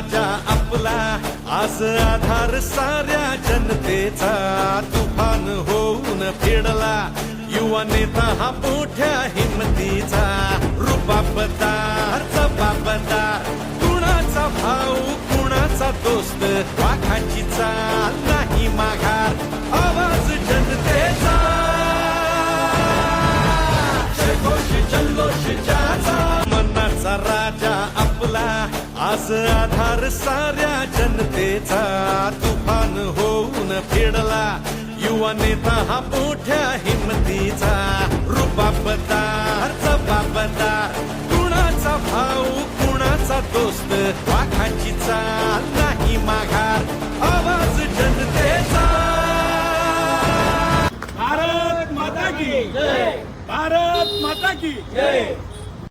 आज आधार साऱ्या जनतेचा. तुफान होऊन फिरला. युवा नेता हा मोठ्या हिमतीचा. रुबाबदार जबाबदार कुणाचा भाऊ कुणाचा दोस्त वाघाची चाल नाही माघार आवाज जनतेचा. जल्लोष मनाचा राजा आपला. आज आधार साऱ्या जनतेचा तुफान होऊन फिरला. युवा नेता हा मोठ्या हिमतीचा रुबाबदार जबाबदार कुणाचा भाऊ कुणाचा दोस्त वाघाची चाल नाही माघार. आवाज जनतेचा. भारत माता की जय. भारत माता की जय.